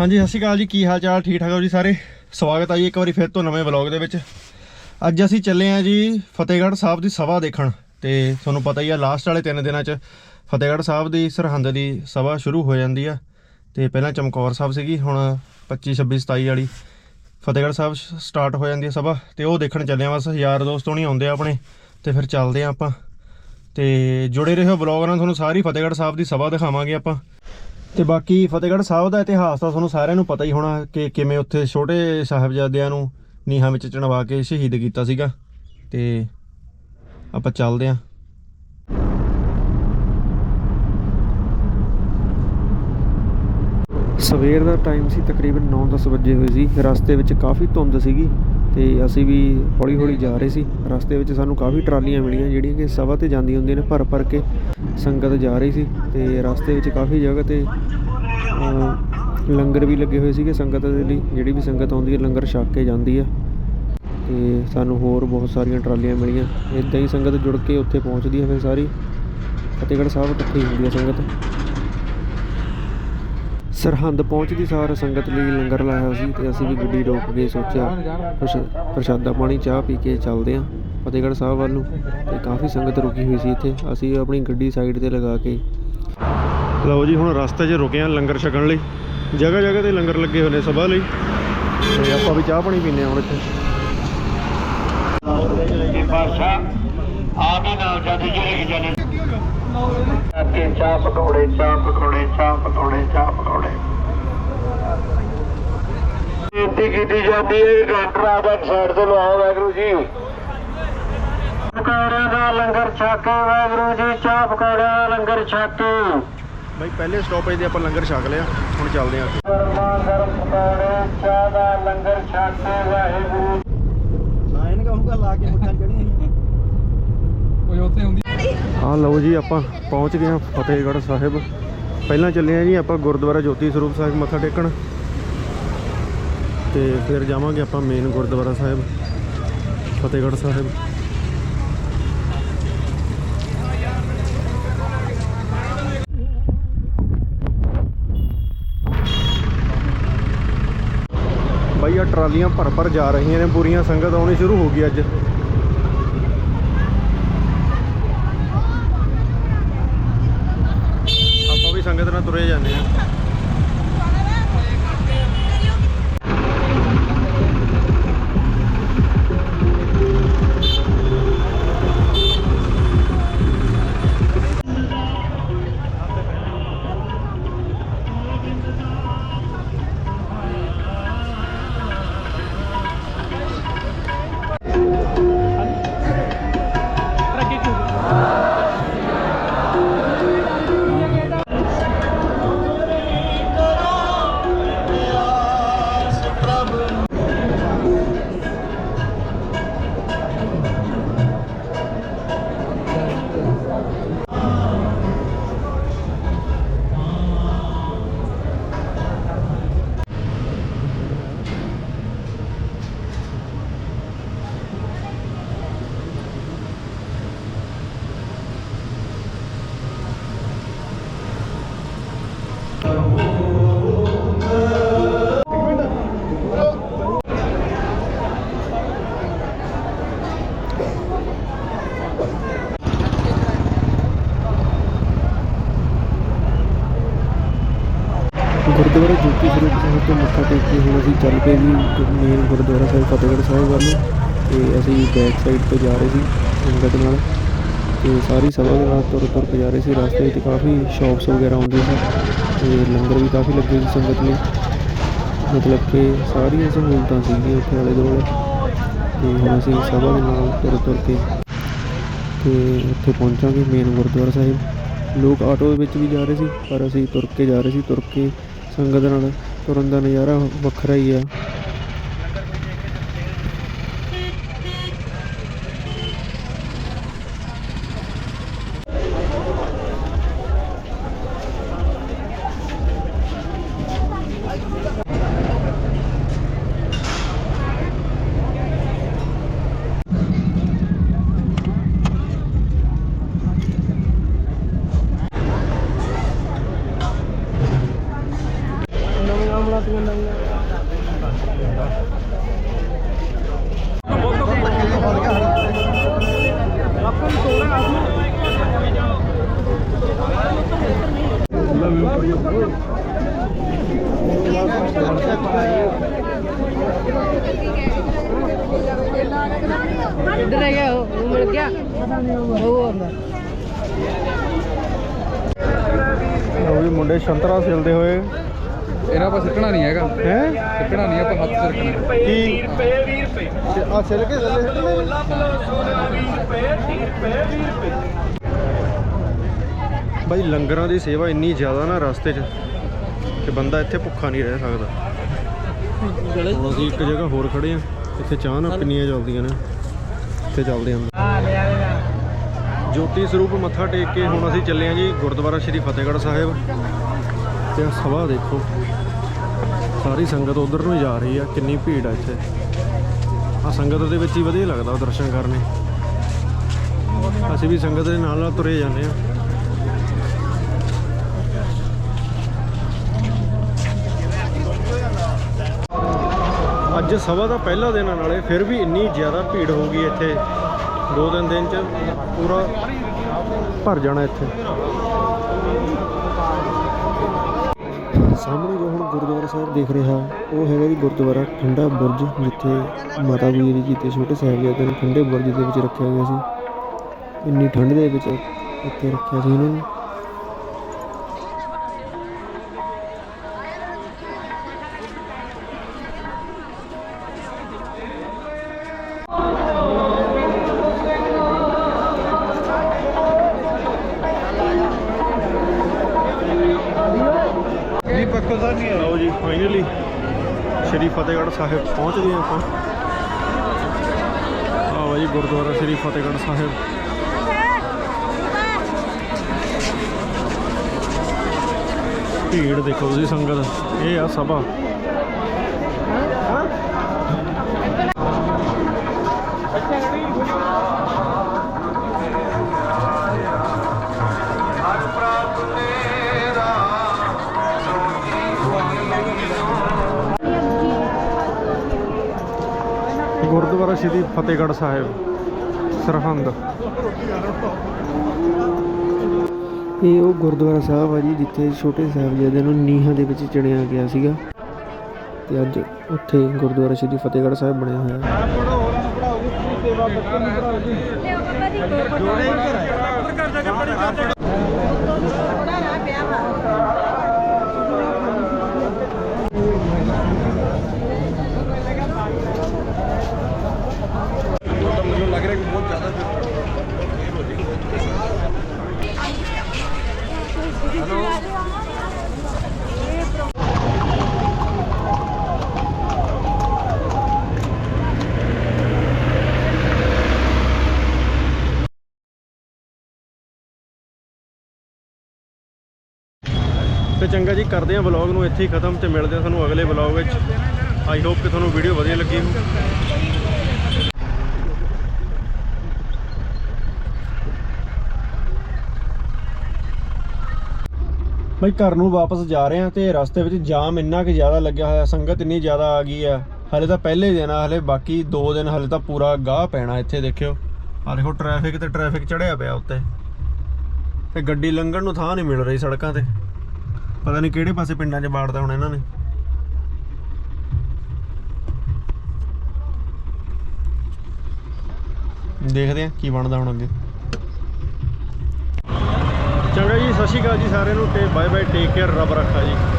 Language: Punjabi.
ਹਾਂਜੀ, ਸਤਿ ਸ਼੍ਰੀ ਅਕਾਲ ਜੀ। ਕੀ ਹਾਲ ਚਾਲ ਠੀਕ ਠਾਕ ਹੋ ਜੀ ਸਾਰੇ? ਸਵਾਗਤ ਆ ਜੀ ਇੱਕ ਵਾਰੀ ਫਿਰ ਤੋਂ ਨਵੇਂ ਵਲੌਗ ਦੇ ਵਿੱਚ। ਅੱਜ ਅਸੀਂ ਚੱਲੇ ਹਾਂ ਜੀ ਫਤਿਹਗੜ੍ਹ ਸਾਹਿਬ ਦੀ ਸਭਾ ਦੇਖਣ। ਤੇ ਤੁਹਾਨੂੰ ਪਤਾ ਹੀ ਆ ਲਾਸਟ ਵਾਲੇ ਤਿੰਨ ਦਿਨਾਂ 'ਚ ਫਤਿਹਗੜ੍ਹ ਸਾਹਿਬ ਦੀ ਸਰਹੰਦ ਦੀ ਸਭਾ ਸ਼ੁਰੂ ਹੋ ਜਾਂਦੀ ਆ। ਤੇ ਪਹਿਲਾਂ ਚਮਕੌਰ ਸਾਹਿਬ ਸੀਗੀ, ਹੁਣ 25 26 27 ਵਾਲੀ ਫਤਿਹਗੜ੍ਹ ਸਾਹਿਬ ਸਟਾਰਟ ਹੋ ਜਾਂਦੀ ਹੈ ਸਭਾ। ਤੇ ਉਹ ਦੇਖਣ ਚੱਲੇ ਆ ਬਸ, ਯਾਰ ਦੋਸਤ ਹੋਣੀ ਆਉਂਦੇ ਆ ਆਪਣੇ। ਤੇ ਫਿਰ ਚੱਲਦੇ ਆ ਆਪਾਂ। ਤੇ ਜੁੜੇ ਰਹੋ ਵਲੌਗ ਨਾਲ, ਤੁਹਾਨੂੰ ਸਾਰੀ ਫਤਿਹਗੜ੍ਹ ਸਾਹਿਬ ਦੀ ਸਭਾ ਦਿਖਾਵਾਂਗੇ ਆਪਾਂ। ਤੇ ਬਾਕੀ ਫਤਿਹਗੜ੍ਹ ਸਾਹਿਬ ਦਾ ਇਤਿਹਾਸ ਤਾਂ ਤੁਹਾਨੂੰ ਸਾਰਿਆਂ ਨੂੰ ਪਤਾ ਹੀ ਹੋਣਾ ਕਿ ਕਿਵੇਂ ਉੱਥੇ ਛੋਟੇ ਸਾਹਿਬਜ਼ਾਦਿਆਂ ਨੂੰ ਨੀਹਾਂ ਵਿੱਚ ਚਣਵਾ ਕੇ ਸ਼ਹੀਦ ਕੀਤਾ ਸੀਗਾ। ਤੇ ਆਪਾਂ ਚੱਲਦੇ ਆਂ ਸਵੇਰ ਦਾ ਟਾਈਮ ਸੀ, ਤਕਰੀਬਨ 9-10 ਵਜੇ ਹੋਏ ਸੀ। ਰਸਤੇ ਵਿੱਚ ਕਾਫੀ ਧੁੰਦ ਸੀਗੀ। ਅਤੇ ਅਸੀਂ ਵੀ ਹੌਲੀ-ਹੌਲੀ ਜਾ ਰਹੇ ਸੀ। ਰਸਤੇ ਵਿੱਚ ਸਾਨੂੰ ਕਾਫੀ ਟਰਾਲੀਆਂ ਮਿਲੀਆਂ, ਜਿਹੜੀਆਂ ਕਿ ਸਭਾ ਤੇ ਜਾਂਦੀਆਂ ਹੁੰਦੀਆਂ ਨੇ ਭਰ ਭਰ ਕੇ ਸੰਗਤ ਜਾ ਰਹੀ ਸੀ ਤੇ ਰਸਤੇ ਵਿੱਚ ਕਾਫੀ ਜਗ੍ਹਾ ਤੇ ਲੰਗਰ ਵੀ ਲੱਗੇ ਹੋਏ ਸੀਗੇ ਸੰਗਤ ਦੇ ਲਈ, ਜਿਹੜੀ ਵੀ ਸੰਗਤ ਆਉਂਦੀ ਹੈ, ਲੰਗਰ ਛਕ ਕੇ ਜਾਂਦੀ ਆ। ਤੇ ਸਾਨੂੰ ਹੋਰ ਬਹੁਤ ਸਾਰੀਆਂ ਟਰਾਲੀਆਂ ਮਿਲੀਆਂ। ਇਦਾਂ ਹੀ ਸੰਗਤ ਜੁੜ ਕੇ ਉੱਥੇ ਪਹੁੰਚਦੀ ਹੈ ਫਿਰ ਸਾਰੀ। ਫਤਿਹਗੜ੍ਹ ਸਾਹਿਬ ਇਕੱਠੀ ਹੁੰਦੀ ਹੈ ਸੰਗਤ। ਸਰਹੰਦ ਪਹੁੰਚਦੀ ਸਾਰ ਸੰਗਤ ਲਈ ਲੰਗਰ ਲਾਇਆ ਸੀ ਤੇ ਅਸੀਂ ਵੀ ਗੱਡੀ ਰੋਕ ਕੇ ਸੋਚਿਆ ਕੁਛ ਪ੍ਰਸ਼ਾਦਾ ਪਾਣੀ ਚਾਹ ਪੀ ਕੇ ਚੱਲਦੇ ਆਂ ਫਤਿਹਗੜ੍ਹ ਸਾਹਿਬ ਵੱਲ ਨੂੰ ਤੇ ਕਾਫੀ ਸੰਗਤ ਰੁਕੀ ਹੋਈ ਸੀ ਇੱਥੇ ਅਸੀਂ ਆਪਣੀ ਗੱਡੀ ਸਾਈਡ ਤੇ ਲਗਾ ਕੇ ਲਓ ਜੀ ਹੁਣ ਰਸਤੇ 'ਚ ਰੁਕੇ ਆਂ ਲੰਗਰ ਛਕਣ ਲਈ। ਜਗ੍ਹਾ ਜਗ੍ਹਾ ਤੇ ਲੰਗਰ ਲੱਗੇ ਹੋਏ ਨੇ ਸਭਾ ਲਈ। ਤੇ ਆਪਾਂ ਵੀ ਚਾਹ ਪਾਣੀ ਪੀਨੇ ਆ ਹੁਣ ਇੱਥੇ। ਆਪ ਹੀ ਨਾਲ ਜਦ ਜਿਹੜੇ ਜਨੇ ਅੱਗੇ ਚਾਹ ਪਕੌੜੇ ਚਾਹ ਪਕੌੜੇ ਚਾਹ ਪਕੌੜੇ ਚਾਹ ਪਕੌੜੇ। ਬੇਨਤੀ ਕੀਤੀ ਜਾਂਦੀ ਹੈ ਡਾਕਟਰ ਦਾ ਸਾਈਡ ਤੇ ਲਵਾਓ ਵਾਹਿਗੁਰੂ ਜੀ। ਪਕੌੜਿਆਂ ਦਾ ਲੰਗਰ ਛਕੇ ਵਾਹਿਗੁਰੂ ਜੀ ਚਾਹ ਪਕੌੜਿਆਂ ਦਾ ਲੰਗਰ ਛਕੇ। ਬਾਈ ਪਹਿਲੇ ਸਟਾਪੇਜ ਤੇ ਆਪਾਂ ਲੰਗਰ ਛਕ ਲਿਆ ਹੁਣ ਚੱਲਦੇ ਆਂ ਗਰਮਾ ਗਰਮ ਪਕੌੜੇ ਚਾਹ ਦਾ ਲੰਗਰ ਛਕੇ ਵਾਹਿਗੁਰੂ। ਲਾਇਨ ਕਹੂੰਗਾ ਲਾ ਕੇ ਮੁੱਠਾਂ ਚੜੀਆਂ ਆ ਲਓ ਜੀ, ਆਪਾਂ ਪਹੁੰਚ ਗਏ ਹਾਂ ਫਤਿਹਗੜ੍ਹ ਸਾਹਿਬ। ਪਹਿਲਾਂ ਚੱਲੇ ਆ ਜੀ, ਆਪਾਂ ਗੁਰਦੁਆਰਾ ਜੋਤੀ ਸਰੂਪ ਸਾਹਿਬ ਮੱਥਾ ਟੇਕਣ। ਤੇ ਫਿਰ ਜਾਵਾਂਗੇ ਆਪਾਂ ਮੇਨ ਗੁਰਦੁਆਰਾ ਸਾਹਿਬ, ਫਤਿਹਗੜ੍ਹ ਸਾਹਿਬ। ਬਾਈ ਆ ਟਰਾਲੀਆਂ ਭਰ ਭਰ ਜਾ ਰਹੀਆਂ ਨੇ, ਪੂਰੀਆਂ ਸੰਗਤ ਆਉਣੀ ਸ਼ੁਰੂ ਹੋ ਗਈ ਅੱਜ। ਆਪਾਂ ਵੀ ਸੰਗਤ ਨਾਲ ਗੁਰਦੁਆਰਾ ਜੋਤੀ ਸਰੂਪ ਸਾਹਿਬ ਤੋਂ ਮੱਥਾ ਟੇਕ ਕੇ ਹੁਣ ਅਸੀਂ ਚੱਲ ਪਏ ਜੀ ਮੇਨ ਗੁਰਦੁਆਰਾ ਸਾਹਿਬ, ਫਤਿਹਗੜ੍ਹ ਸਾਹਿਬ ਵੱਲ ਨੂੰ। ਤੇ ਅਸੀਂ ਬੈਕ ਸਾਈਡ ਤੋਂ ਜਾ ਰਹੇ ਸੀ ਸੰਗਤ ਨਾਲ। ਤੇ ਸਾਰੀ ਸਭਾ ਦੇ ਨਾਲ ਤੁਰ ਤੁਰ ਕੇ ਜਾ ਰਹੇ ਸੀ। ਰਸਤੇ ਵਿੱਚ ਕਾਫੀ ਸ਼ਾਪਸ ਵਗੈਰਾ ਆਉਂਦੀਆਂ ਸੀ। ਤੇ ਲੰਗਰ ਵੀ ਕਾਫੀ ਲੱਗੇ ਸੀ ਸੰਗਤ ਲਈ। ਮਤਲਬ ਕਿ ਸਾਰੀਆਂ ਸਹੂਲਤਾਂ ਸੀਗੀਆਂ ਉੱਥੇ ਵਾਲੇ ਦੁਆਲੇ ਤੇ ਹੁਣ ਅਸੀਂ ਸਭਾ ਦੇ ਨਾਲ ਤੁਰ ਤੁਰ ਕੇ ਤੇ ਉੱਥੇ ਪਹੁੰਚਾਂਗੇ ਮੇਨ ਗੁਰਦੁਆਰਾ ਸਾਹਿਬ। ਲੋਕ ਆਟੋ ਵਿੱਚ ਵੀ ਜਾ ਰਹੇ ਸੀ, ਪਰ ਅਸੀਂ ਤੁਰ ਕੇ ਜਾ ਰਹੇ ਸੀ। ਤੁਰ ਕੇ ਸੰਗਤ ਨਾਲ ਤੁਰਨ ਦਾ ਨਜ਼ਾਰਾ ਵੱਖਰਾ ਹੀ ਆ ਨਵੇਂ ਆਮਲਾ ਤੂੰ ਇੱਧਰ ਰਹਿ ਗਿਆ ਉਹ ਉਹ ਮਿਲ ਗਿਆ? ਉਹ ਆਉਂਦਾ। ਉਹ ਵੀ ਮੁੰਡੇ ਸੰਤਰਾ ਸਿਲਦੇ ਹੋਏ। ਇਹਨਾਂ ਆਪਾਂ ਸਿੱਟਣਾ ਨਹੀਂ ਹੈਗਾ। ਹੈ? ਸਿੱਟਣਾ ਨਹੀਂ ਆਪਾਂ ਹੱਥ 'ਚ ਰੱਖਣਾ ਕੀ? 20 ਰੁਪਏ 20 ਰੁਪਏ। ਆ ਸਿਲ ਕੇ ਥੱਲੇ ਸਿੱਟਣੇ ਲੱਭ ਲੋ ਸੋਨਾ 20 ਰੁਪਏ 30 ਰੁਪਏ 20 ਰੁਪਏ। ਬਾਈ, ਲੰਗਰਾਂ ਦੀ ਸੇਵਾ ਇੰਨੀ ਜ਼ਿਆਦਾ ਨਾ ਰਸਤੇ 'ਚ ਕਿ ਬੰਦਾ ਇੱਥੇ ਭੁੱਖਾ ਨਹੀਂ ਰਹਿ ਸਕਦਾ। ਹੁਣ ਅਸੀਂ ਇੱਕ ਜਗ੍ਹਾ ਹੋਰ ਖੜੇ ਆ ਇੱਥੇ ਚਾਹ ਨਾ ਪਿੰਨੀਆਂ ਚੱਲਦੀਆਂ ਨੇ, ਇੱਥੇ ਚੱਲਦੇ ਹਾਂ। ਜੋਤੀ ਸਰੂਪ ਮੱਥਾ ਟੇਕ ਕੇ ਹੁਣ ਅਸੀਂ ਚੱਲੇ ਆ ਜੀ ਗੁਰਦੁਆਰਾ ਸ਼੍ਰੀ ਫਤਿਹਗੜ੍ਹ ਸਾਹਿਬ। ਤੇ ਆਹ ਸਭਾ ਦੇਖੋ, ਸਾਰੀ ਸੰਗਤ ਉਧਰ ਨੂੰ ਜਾ ਰਹੀ ਆ, ਕਿੰਨੀ ਭੀੜ ਆ ਇੱਥੇ। ਆ ਸੰਗਤ ਦੇ ਵਿੱਚ ਹੀ ਵਧੀਆ ਲੱਗਦਾ ਦਰਸ਼ਨ ਕਰਨੇ। ਅਸੀਂ ਵੀ ਸੰਗਤ ਦੇ ਨਾਲ ਨਾਲ ਤੁਰੇ ਜਾਂਦੇ ਆ ਅੱਜ ਸਭਾ ਦਾ ਪਹਿਲਾ ਦਿਨ ਆ ਨਾਲੇ, ਫਿਰ ਵੀ ਇੰਨੀ ਜ਼ਿਆਦਾ ਭੀੜ ਹੋ ਗਈ ਇੱਥੇ। ਦੋ ਤਿੰਨ ਦਿਨ ਚ ਪੂਰਾ ਭਰ ਜਾਣਾ ਇੱਥੇ। ਸਾਹਮਣੇ ਜੋ ਹੁਣ ਗੁਰਦੁਆਰਾ ਸਾਹਿਬ ਦੇਖ ਰਿਹਾ, ਉਹ ਹੈਗਾ ਜੀ ਗੁਰਦੁਆਰਾ ਠੰਡਾ ਬੁਰਜ, ਜਿੱਥੇ ਮਾਤਾ ਗੁਜਰੀ ਜੀ ਤੇ ਛੋਟੇ ਸਾਹਿਬਜ਼ਾਦਿਆਂ ਨੂੰ ਠੰਡੇ ਬੁਰਜ ਦੇ ਵਿੱਚ ਰੱਖਿਆ ਗਿਆ ਸੀ। ਇੰਨੀ ਠੰਡ ਦੇ ਵਿੱਚ ਇੱਥੇ ਰੱਖਿਆ ਸੀ ਇਹਨਾਂ ਨੂੰ। ਨਹੀਂ ਪੱਕੋ ਨਹੀਂ ਲਓ ਜੀ ਫਾਈਨਲੀ ਸ਼੍ਰੀ ਫਤਿਹਗੜ੍ਹ ਸਾਹਿਬ ਪਹੁੰਚ ਗਏ ਆਪਾਂ। ਆਓ ਜੀ, ਗੁਰਦੁਆਰਾ ਸ਼੍ਰੀ ਫਤਿਹਗੜ੍ਹ ਸਾਹਿਬ। ਭੀੜ ਦੇਖੋ ਤੁਸੀਂ ਸੰਗਤ, ਇਹ ਆ ਸਭਾ। ਗੁਰਦੁਆਰਾ ਸ਼੍ਰੀ ਫਤਿਹਗੜ੍ਹ ਸਾਹਿਬ ਸਰਹੰਦ। ਇਹ ਉਹ ਗੁਰਦੁਆਰਾ ਸਾਹਿਬ ਆ ਜੀ ਜਿੱਥੇ ਛੋਟੇ ਸਾਹਿਬਜ਼ਾਦਿਆਂ ਨੂੰ ਨੀਹਾਂ ਦੇ ਵਿੱਚ ਚਿਣਿਆ ਗਿਆ ਸੀਗਾ। ਤੇ ਅੱਜ ਉੱਥੇ ਗੁਰਦੁਆਰਾ ਸ਼੍ਰੀ ਫਤਿਹਗੜ੍ਹ ਸਾਹਿਬ ਬਣਿਆ ਹੋਇਆ। ਹੈ ਲੱਗ ਰਿਹਾ ਕਿ ਬਹੁਤ ਜ਼ਿਆਦਾ ਤੇ ਚੰਗਾ ਜੀ, ਕਰਦੇ ਆ ਵਲੌਗ ਨੂੰ ਇੱਥੇ ਹੀ ਖਤਮ ਤੇ ਮਿਲਦੇ ਹਾਂ ਤੁਹਾਨੂੰ ਅਗਲੇ ਵਲੌਗ ਵਿੱਚ। ਆਈ ਹੋਪ ਕਿ ਤੁਹਾਨੂੰ ਵੀਡੀਓ ਵਧੀਆ ਲੱਗੀ ਹੋ ਬਈ ਘਰ ਨੂੰ ਵਾਪਸ ਜਾ ਰਹੇ ਹਾਂ ਤੇ ਰਸਤੇ ਵਿੱਚ ਜਾਮ ਇੰਨਾ ਕਿ ਜ਼ਿਆਦਾ ਲੱਗਿਆ ਹੋਇਆ, ਸੰਗਤ ਇੰਨੀ ਜ਼ਿਆਦਾ ਆ ਗਈ ਆ। ਹਲੇ ਤਾਂ ਪਹਿਲੇ ਦਿਨ ਆ, ਹਲੇ ਬਾਕੀ 2 ਦਿਨ ਹਲੇ ਤਾਂ ਪੂਰਾ ਗਾਹ ਪੈਣਾ ਇੱਥੇ, ਦੇਖਿਓ। ਆ ਦੇਖੋ ਟ੍ਰੈਫਿਕ ਤੇ ਟ੍ਰੈਫਿਕ ਚੜਿਆ ਪਿਆ ਉੱਤੇ। ਤੇ ਗੱਡੀ ਲੰਘਣ ਨੂੰ ਥਾਂ ਨਹੀਂ ਮਿਲ ਰਹੀ ਸੜਕਾਂ ਤੇ। ਪਤਾ ਨਹੀਂ ਕਿਹੜੇ ਪਾਸੇ ਪਿੰਡਾਂ 'ਚ ਬਾੜਦਾ ਹੁਣ ਇਹਨਾਂ ਨੇ। ਦੇਖਦੇ ਆ ਕੀ ਬਣਦਾ ਹੁਣ ਅੱਗੇ। ਚੰਗਾ ਜੀ, ਸਤਿ ਸ਼੍ਰੀ ਅਕਾਲ ਜੀ ਸਾਰਿਆਂ ਨੂੰ ਤੇ ਬਾਏ ਬਾਏ ਟੇਕ ਕੇਅਰ ਰੱਬ ਰੱਖਾ ਜੀ।